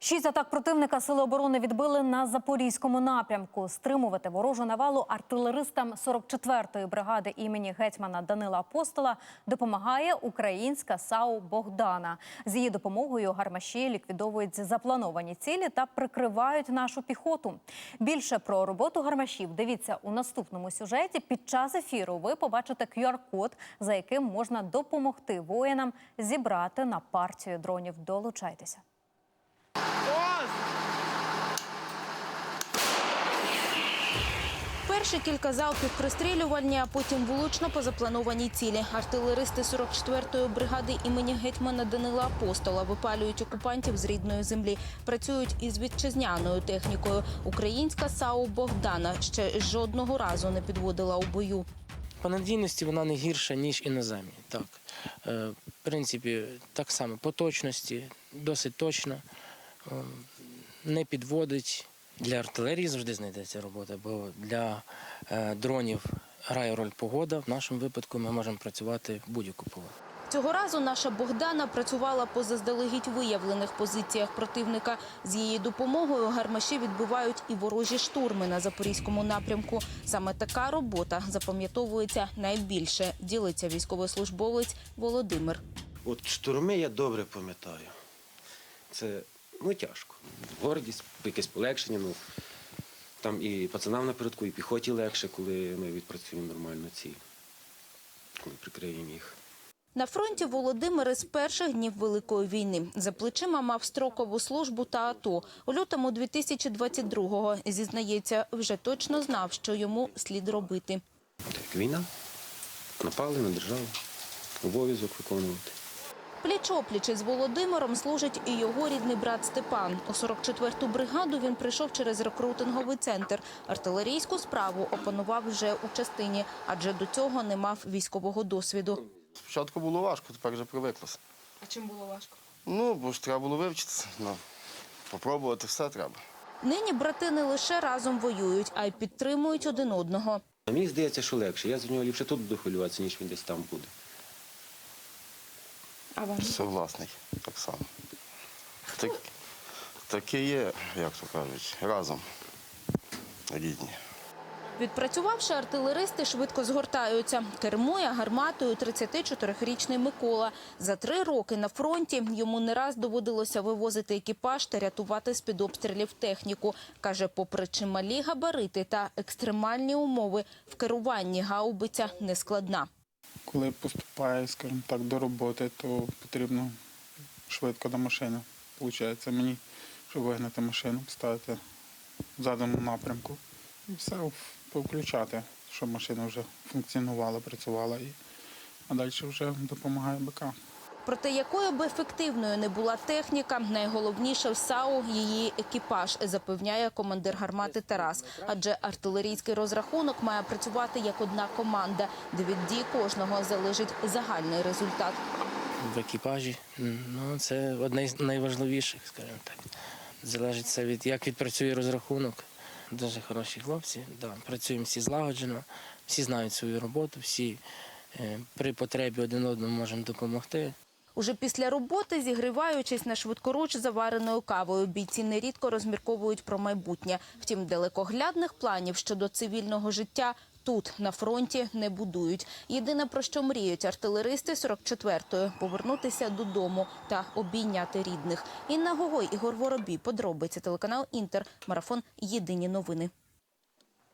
Шість атак противника сили оборони відбили на запорізькому напрямку. Стримувати ворожу навалу артилеристам 44-ї бригади імені гетьмана Данила Апостола допомагає українська САУ Богдана. З її допомогою гармаші ліквідовують заплановані цілі та прикривають нашу піхоту. Більше про роботу гармашів дивіться у наступному сюжеті. Під час ефіру ви побачите QR-код, за яким можна допомогти воїнам зібрати на партію дронів. Долучайтеся. Перші кілька залпів пристрілювальні, а потім влучно по запланованій цілі. Артилеристи 44-ї бригади імені гетьмана Данила Апостола випалюють окупантів з рідної землі. Працюють із вітчизняною технікою. Українська САУ Богдана ще жодного разу не підводила у бою. По надійності вона не гірша, ніж іноземні. Так. Е, В принципі, так само по точності, досить точно. Е, Не підводить. Для артилерії завжди знайдеться робота, бо для е, дронів грає роль погода. В нашому випадку ми можемо працювати будь-яку погоду. Цього разу наша Богдана працювала по заздалегідь виявлених позиціях противника. З її допомогою гармаші відбивають і ворожі штурми на запорізькому напрямку. Саме така робота запам'ятовується найбільше. Ділиться військовослужбовець Володимир. От штурми я добре пам'ятаю. Це ну, тяжко. Гордість, якесь полегшення. Ну, там і пацанам напередку, і піхоті легше, коли ми відпрацюємо нормально ці, коли прикриємо їх. На фронті Володимир із перших днів Великої війни. За плечима мав строкову службу та АТО. У лютому 2022-го, зізнається, вже точно знав, що йому слід робити. Так, війна. Напали на державу, обов'язок виконувати. Пліч-опліч із Володимиром служить і його рідний брат Степан. У 44-ту бригаду він прийшов через рекрутинговий центр. Артилерійську справу опанував вже у частині, адже до цього не мав військового досвіду. Спочатку було важко, тепер вже привиклося. А чим було важко? Ну, бо ж треба було вивчитися. Ну, попробувати все треба. Нині брати не лише разом воюють, а й підтримують один одного. А мені здається, що легше. Я за нього ліпше тут буду хвилюватися, ніж він десь там буде. А вам? Согласний, так само. Так, таке є, як то кажуть, разом рідні. Відпрацювавши, артилеристи швидко згортаються. Кермує гарматою 34-річний Микола. За три роки на фронті йому не раз доводилося вивозити екіпаж та рятувати з-під обстрілів техніку. Каже, попри чималі габарити та екстремальні умови, в керуванні гаубиця нескладна. Коли поступає, скажімо так, до роботи, то потрібно швидко до машини. Получається мені, щоб вигнати машину, поставити в заданому напрямку і все повключати, щоб машина вже функціонувала, працювала. І, а далі вже допомагає БК. Проте якою б ефективною не була техніка, найголовніше в САУ – її екіпаж, запевняє командир гармати Тарас. Адже артилерійський розрахунок має працювати як одна команда, де від дій кожного залежить загальний результат. В екіпажі ну, це одне з найважливіших, скажімо так. Залежить це від як відпрацює розрахунок. Дуже хороші хлопці. Да, працюємо всі злагоджено, всі знають свою роботу, всі е, при потребі один одному можемо допомогти. Уже після роботи, зігріваючись на швидкоруч завареною кавою, бійці нерідко розмірковують про майбутнє. Втім, далекоглядних планів щодо цивільного життя тут, на фронті, не будують. Єдине, про що мріють артилеристи 44-ї – повернутися додому та обійняти рідних. Інна Гогой, Ігор Воробій, подробиці, телеканал «Інтер», марафон «Єдині новини».